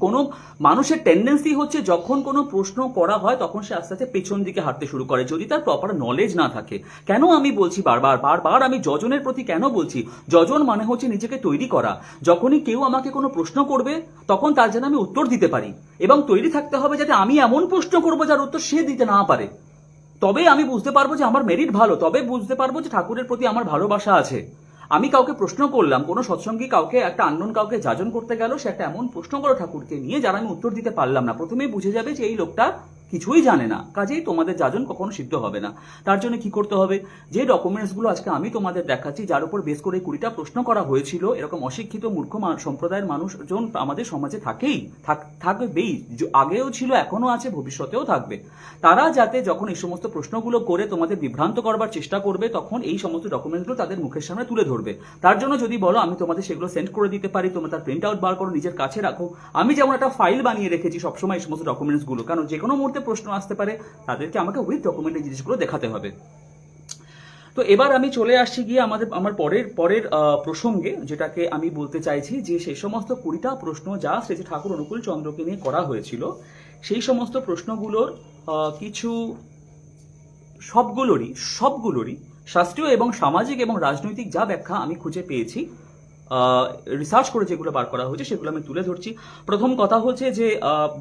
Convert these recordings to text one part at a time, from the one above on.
কোনো মানুষের টেন্ডেন্সি হচ্ছে যখন কোনো প্রশ্ন করা হয়, তখন সে আস্তে আস্তে পেছন দিকে হাঁটতে শুরু করে। যদি তার প্রপার নলেজ না থাকে, কেন আমি বলছি বারবার? বারবার আমি যজনের প্রতি কেন বলছি? যজন মানে হচ্ছে নিজেকে তৈরি করা। যখনই কেউ আমাকে কোনো প্রশ্ন করবে, তখন তার যেন আমি উত্তর দিতে পারি। এবং তৈরি থাকতে হবে যাতে আমি এমন প্রশ্ন করব যার উত্তর সে দিতে না পারে। তবে আমি বুঝতে পারব যে আমার মেরিট ভালো তবে বুঝতে পারব যে ঠাকুরের প্রতি আমার ভালোবাসা আছে। আমি কাউকে প্রশ্ন করলাম, কোনো সৎসঙ্গী কাউকে, একটা আন্দোলন কাউকে যাজন করতে গেল, সে একটা এমন প্রশ্ন করো ঠাকুরকে নিয়ে যারা আমি উত্তর দিতে পারলাম না। প্রথমেই বুঝে যাবে যে এই লোকটা কিছুই জানে না। কাজেই তোমাদের যাজন কখনো সিদ্ধ হবে না। তার জন্য কি করতে হবে? যে ডকুমেন্টসগুলো আজকে আমি তোমাদের দেখাচ্ছি, যার উপর বেশ করে কুড়িটা প্রশ্ন করা হয়েছিল, এরকম অশিক্ষিত মূর্খ সম্প্রদায়ের মানুষজন আমাদের সমাজে থাকেই, থাক- থাকবেই আগেও ছিল এখনও আছে, ভবিষ্যতেও থাকবে। তারা যাতে যখন এই সমস্ত প্রশ্নগুলো করে তোমাদের বিভ্রান্ত করবার চেষ্টা করবে, তখন এই সমস্ত ডকুমেন্টসগুলো তাদের মুখের সামনে তুলে ধরবে। তার জন্য যদি বলো, আমি তোমাদের সেগুলো সেন্ড করে দিতে পারি, তোমরা তার প্রিন্ট আউট বার করো, নিজের কাছে রাখো। আমি যেমন একটা ফাইল বানিয়ে রেখেছি সবসময় এই সমস্ত ডকুমেন্টসগুলো কারণ যে কোনো মুহূর্তে প্রশ্ন আসতে পারে, তাদেরকে আমাকে উইথ ডকুমেন্টের জিনিসগুলো দেখাতে হবে। তো এবার আমি চলে আসছি গিয়ে আমাদের, আমার পরের পরের প্রসঙ্গে, যেটাকে আমি বলতে চাইছি যে সেই সমস্ত কুড়িটা প্রশ্ন যা শ্রী ঠাকুর অনুকূল চন্দ্রকে নিয়ে করা হয়েছিল, সেই সমস্ত প্রশ্নগুলোর কিছু সবগুলোরই সবগুলোরই শাস্ত্রীয় এবং সামাজিক এবং রাজনৈতিক যা ব্যাখ্যা আমি খুঁজে পেয়েছি রিসার্চ করে যেগুলো বার করা হয়েছে সেগুলো আমি তুলে ধরছি। প্রথম কথা হচ্ছে যে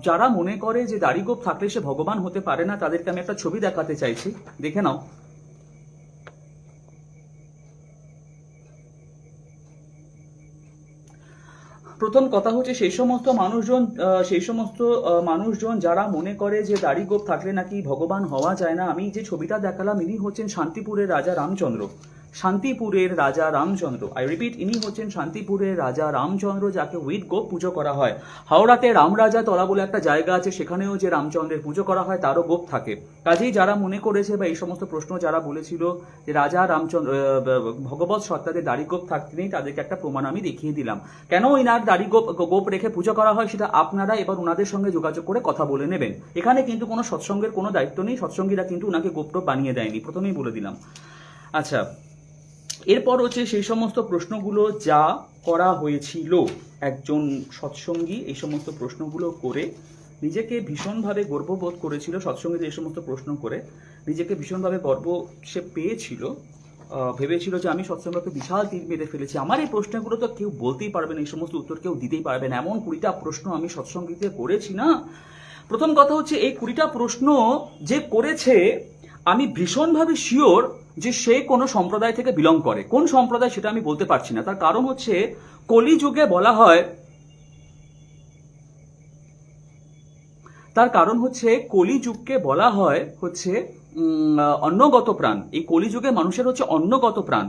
যারা মনে করে যে দাড়িগোপ থাকলে সে ভগবান হতে পারে না, তাদেরকে আমি একটা ছবি দেখাতে চাইছি। দেখে নাও। প্রথম কথা হচ্ছে সেই সমস্ত মানুষজন সেই সমস্ত মানুষজন যারা মনে করে যে দাড়ি গোপ থাকলে নাকি ভগবান হওয়া যায় না, আমি যে ছবিটা দেখালাম, ইনি হচ্ছেন শান্তিপুরের রাজা রামচন্দ্র। শান্তিপুরের রাজা রামচন্দ্র আই রিপিট ইনি হচ্ছেন শান্তিপুরের রাজা রামচন্দ্র যাকে উইথ গোপ পুজো করা হয়। হাওড়াতে রামরাজা তলা বলে একটা জায়গা আছে সেখানেও যে রামচন্দ্রের পুজো করা হয় তারও গোপ থাকে। কাজেই যারা মনে করেছে বা এই সমস্ত প্রশ্ন যারা বলেছিল যে রাজা রামচন্দ্র আহ, ভগবত সত্তাদের দাড়ি গোপ থাকতে নেই তাদেরকে একটা প্রমাণ আমি দেখিয়ে দিলাম। কেন ইনার দাড়ি গোপ গোপ রেখে পুজো করা হয় সেটা আপনারা এবার ওনাদের সঙ্গে যোগাযোগ করে কথা বলে নেবেন। এখানে কিন্তু কোনো সৎসঙ্গের কোনো দায়িত্ব নেই সৎসঙ্গীরা কিন্তু ওনাকে গোপটোপ বানিয়ে দেয়নি প্রথমেই বলে দিলাম। আচ্ছা এরপর হচ্ছে সেই সমস্ত প্রশ্নগুলো যা করা হয়েছিল একজন সৎসঙ্গী, এই সমস্ত প্রশ্নগুলো করে নিজেকে ভীষণভাবে গর্ববোধ করেছিল সৎসঙ্গীদের এই সমস্ত প্রশ্ন করে নিজেকে ভীষণভাবে গর্ব সে পেয়েছিল। ভেবেছিল যে আমি সৎসঙ্গকে বিশাল তীর মেরে ফেলেছি। আমার এই প্রশ্নগুলো তো কেউ বলতেই পারবে না, এই সমস্ত উত্তর কেউ দিতেই পারবে না। এমন কুড়িটা প্রশ্ন আমি সৎসঙ্গীতে করেছি না। প্রথম কথা হচ্ছে, এই কুড়িটা প্রশ্ন যে করেছে, আমি ভীষণভাবে শিওর যে সে কোনো সম্প্রদায় থেকে বিলং করে। কোন সম্প্রদায় সেটা আমি বলতে পারছি না। তার কারণ হচ্ছে কলিযুগে বলা হয়, তার কারণ হচ্ছে কলিযুগকে বলা হয় হচ্ছে অন্নগত প্রাণ। এই কলিযুগে মানুষের হচ্ছে অন্নগত প্রাণ।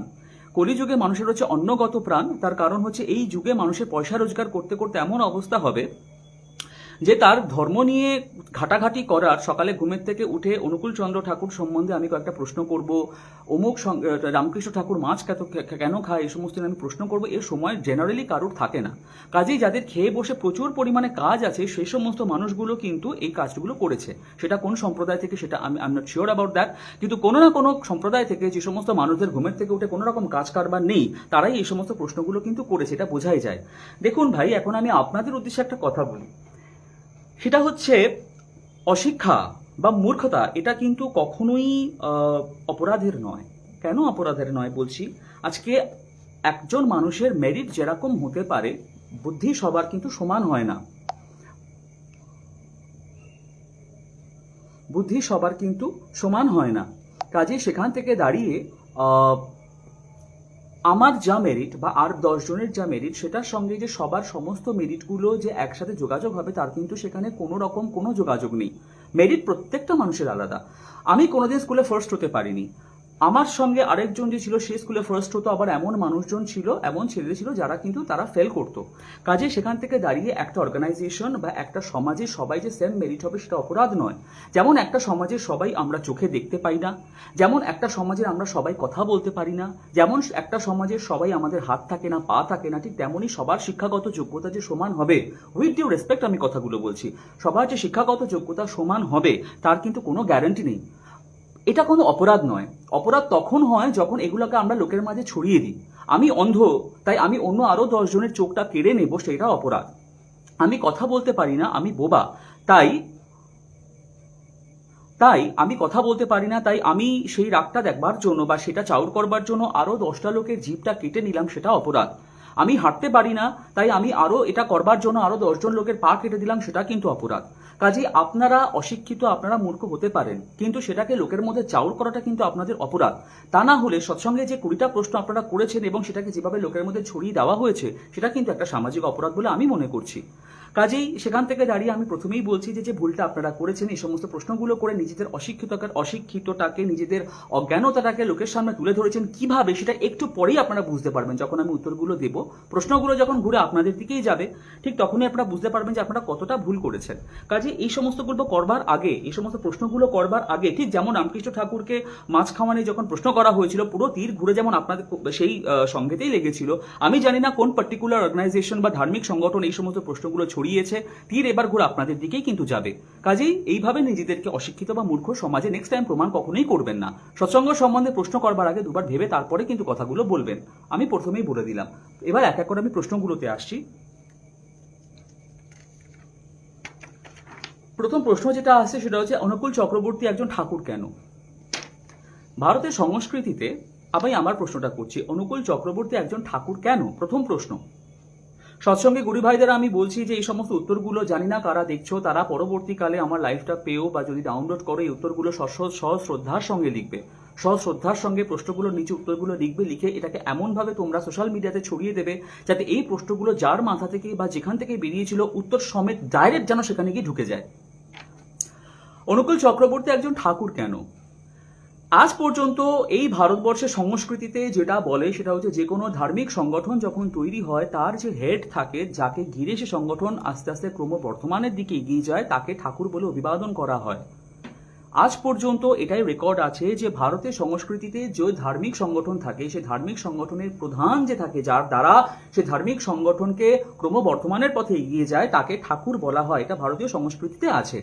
কলিযুগে মানুষের হচ্ছে অন্নগত প্রাণ। তার কারণ হচ্ছে এই যুগে মানুষের পয়সা রোজগার করতে করতে এমন অবস্থা হবে যে তার ধর্ম নিয়ে ঘাটাঘাটি করার সকালে ঘুমের থেকে উঠে অনুকূল চন্দ্র ঠাকুর সম্বন্ধে আমি কয়েকটা প্রশ্ন করব, অমুক রামকৃষ্ণ ঠাকুর মাছ কেত কেন খায়, এই সমস্ত আমি প্রশ্ন করব, এর সময় জেনারেলি কারোর থাকে না। কাজেই যাদের খেয়ে বসে প্রচুর পরিমাণে কাজ আছে সেই সমস্ত মানুষগুলো কিন্তু এই কাজগুলো করেছে। সেটা কোন সম্প্রদায় থেকে সেটা আমি I not sure about that কিন্তু কোনো না কোনো সম্প্রদায় থেকে যে সমস্ত মানুষদের ঘুমের থেকে উঠে কোনো রকম কাজ কারবার নেই, তারাই এই সমস্ত প্রশ্নগুলো কিন্তু করেছে, এটা বোঝাই যায়। দেখুন ভাই, এখন আমি আপনাদের উদ্দেশ্যে একটা কথা বলি। সেটা হচ্ছে অশিক্ষা বা মূর্খতা, এটা কিন্তু কখনোই অপরাধের নয়। কেন অপরাধের নয় বলছি? আজকে একজন মানুষের মেরিট যেরকম হতে পারে, বুদ্ধি সবার কিন্তু সমান হয় না। বুদ্ধি সবার কিন্তু সমান হয় না। কাজে সেখান থেকে দাঁড়িয়ে আমার যা মেরিট বা আর দশজনের যা মেরিট সেটার সঙ্গে যে সবার সমস্ত মেরিটগুলো যে একসাথে যোগাযোগ হবে, তার কিন্তু সেখানে কোনো রকম কোনো যোগাযোগ নেই। মেরিট প্রত্যেকটা মানুষের আলাদা। আমি কোনোদিন স্কুলে ফার্স্ট হতে পারিনি। আমার সঙ্গে আরেকজন যে ছিল, সে স্কুলে ফার্স্ট হতো, আবার এমন মানুষজন ছিল, এমন ছেলে ছিল যারা কিন্তু তারা ফেল করতো। কাজে সেখান থেকে দাঁড়িয়ে একটা অর্গানাইজেশন বা একটা সমাজে সবাই যে সেম মেরিট হবে সেটা অপরাধ নয়। যেমন একটা সমাজে সবাই আমরা চোখে দেখতে পাই না, যেমন একটা সমাজে আমরা সবাই কথা বলতে পারি না, যেমন একটা সমাজে সবাই আমাদের হাত থাকে না, পা থাকে না, ঠিক তেমনই সবার শিক্ষাগত যোগ্যতা যে সমান হবে উইথ ডিউ রেসপেক্ট আমি কথাগুলো বলছি, সবার যে শিক্ষাগত যোগ্যতা সমান হবে, তার কিন্তু কোনো গ্যারান্টি নেই। এটা কোনো অপরাধ নয়। অপরাধ তখন হয় যখন এগুলোকে আমরা লোকের মাঝে ছড়িয়ে দিই। আমি অন্ধ, তাই আমি অন্য আরও দশজনের চোখটা কেড়ে নেব, সেটা অপরাধ। আমি কথা বলতে পারি না, আমি বোবা। তাই তাই আমি কথা বলতে পারি না, তাই আমি সেই রাগটা দেখবার জন্য বা সেটা চাউর করবার জন্য আরও দশটা লোকের জিভটা কেটে নিলাম, সেটা অপরাধ। আমি হাঁটতে পারি না, তাই আমি আরও এটা করবার জন্য আরও দশজন লোকের পা কেটে দিলাম, সেটা কিন্তু অপরাধ। কাজে আপনারা অশিক্ষিত, আপনারা মূর্খ হতে পারেন। কিন্তু সেটাকে লোকের মধ্যে চাউর করাটা কিন্তু আপনাদের অপরাধ। তা না হলে সৎসঙ্গে যে কুড়িটা প্রশ্ন আপনারা করেছেন এবং সেটাকে যেভাবে লোকের মধ্যে ছড়িয়ে দেওয়া হয়েছে, সেটা কিন্তু একটা সামাজিক অপরাধ বলে আমি মনে করছি। কাজেই সেখান থেকে দাঁড়িয়ে আমি প্রথমেই বলছি যে যে ভুলটা আপনারা করেছেন, এই সমস্ত প্রশ্নগুলো করে নিজেদের অশিক্ষিতকে অশিক্ষিতটাকে, নিজেদের অজ্ঞানতাটাকে লোকের সামনে তুলে ধরেছেন কীভাবে, সেটা একটু পরেই আপনারা বুঝতে পারবেন। যখন আমি উত্তরগুলো দেব, প্রশ্নগুলো যখন ঘুরে আপনাদের দিকেই যাবে, ঠিক তখনই আপনারা বুঝতে পারবেন যে, আপনারা কতটা ভুল করেছেন। কাজে এই সমস্ত গল্প করবার আগে, এই সমস্ত প্রশ্নগুলো করবার আগে, ঠিক যেমন রামকৃষ্ণ ঠাকুরকে মাছ খাওয়ানি যখন প্রশ্ন করা হয়েছিল, পুরো তীর ঘুরে যেমন আপনাদের সেই সঙ্গেতেই লেগেছিল, আমি জানি না কোন পার্টিকুলার অর্গানাইজেশন বা ধার্মিক সংগঠন এই সমস্ত প্রশ্নগুলো ছড়িয়েছে, তীর এবার ঘুরে আপনাদের দিকেই কিন্তু যাবে। কাজেই এইভাবে নিজেদেরকে অশিক্ষিত বা মূর্খ সমাজে নেক্সট টাইম প্রমাণ কখনোই করবেন না। সৎসঙ্গ সম্বন্ধে প্রশ্ন করবার আগে দুবার ভেবে তারপরে কিন্তু কথাগুলো বলবেন। আমি প্রথমেই বলে দিলাম। এবার এক এক করে আমি প্রশ্নগুলোতে আসছি। প্রথম প্রশ্ন যেটা আসছে সেটা হচ্ছে, অনুকূল চক্রবর্তী একজন ঠাকুর কেন? ভারতের সংস্কৃতিতে, আমি আমার প্রশ্নটা করছি, অনুকূল চক্রবর্তী একজন ঠাকুর কেন? প্রথম প্রশ্ন। সৎসঙ্গে গুরু ভাইদের, আমি বলছি যে এই সমস্ত উত্তরগুলো জানি না, কারা দেখছ, তারা পরবর্তীকালে আমার লাইফটা পেও বা যদি ডাউনলোড করো, এই উত্তরগুলো সহ সহ শ্রদ্ধার সঙ্গে লিখবে। সহ শ্রদ্ধার সঙ্গে প্রশ্নগুলোর নিচে উত্তরগুলো লিখবে, লিখে এটাকে এমনভাবে তোমরা সোশ্যাল মিডিয়াতে ছড়িয়ে দেবে যাতে এই প্রশ্নগুলো যার মাথা থেকে বা যেখান থেকে বেরিয়েছিল, উত্তর সমেত ডাইরেক্ট যেন সেখানে গিয়ে ঢুকে যায়। অনুকূল চক্রবর্তী একজন ঠাকুর কেন? আজ পর্যন্ত এই ভারতবর্ষের সংস্কৃতিতে যেটা বলে সেটা হচ্ছে যে কোনো ধার্মিক সংগঠন যখন তৈরি হয়, তার যে হেড থাকে, যাকে ঘিরে সে সংগঠন আস্তে আস্তে ক্রমবর্ধমানের দিকে এগিয়ে যায়, তাকে ঠাকুর বলে অভিবাদন করা হয়। আজ পর্যন্ত এটাই রেকর্ড আছে যে ভারতের সংস্কৃতিতে যে ধার্মিক সংগঠন থাকে, সে ধার্মিক সংগঠনের প্রধান যে থাকে, যার দ্বারা সে ধার্মিক সংগঠনকে ক্রমবর্ধমানের পথে এগিয়ে যায়, তাকে ঠাকুর বলা হয়। এটা ভারতীয় সংস্কৃতিতে আছে।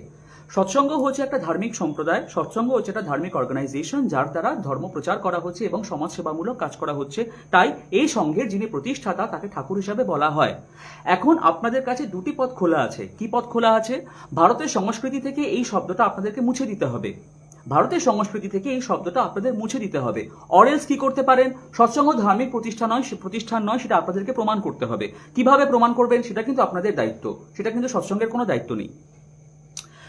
সৎসঙ্গ হচ্ছে একটা ধার্মিক সম্প্রদায়, সৎসঙ্গ হচ্ছে একটা ধার্মিক অর্গানাইজেশন যার দ্বারা ধর্ম প্রচার করা হচ্ছে এবং সমাজ সেবামূলক কাজ করা হচ্ছে। তাই এই সংঘের যিনি প্রতিষ্ঠাতা তাকে ঠাকুর হিসাবে বলা হয়। এখন আপনাদের কাছে দুটি পথ খোলা আছে। কি পথ খোলা আছে? ভারতের সংস্কৃতি থেকে এই শব্দটা আপনাদেরকে মুছে দিতে হবে। ভারতের সংস্কৃতি থেকে এই শব্দটা আপনাদের মুছে দিতে হবে। অরেলস কি করতে পারেন? সৎসঙ্গ ধার্মিক প্রতিষ্ঠান নয় প্রতিষ্ঠান নয়, সেটা আপনাদেরকে প্রমাণ করতে হবে। কীভাবে প্রমাণ করবেন? সেটা কিন্তু আপনাদের দায়িত্ব। সেটা কিন্তু সৎসঙ্গের কোনো দায়িত্ব নেই।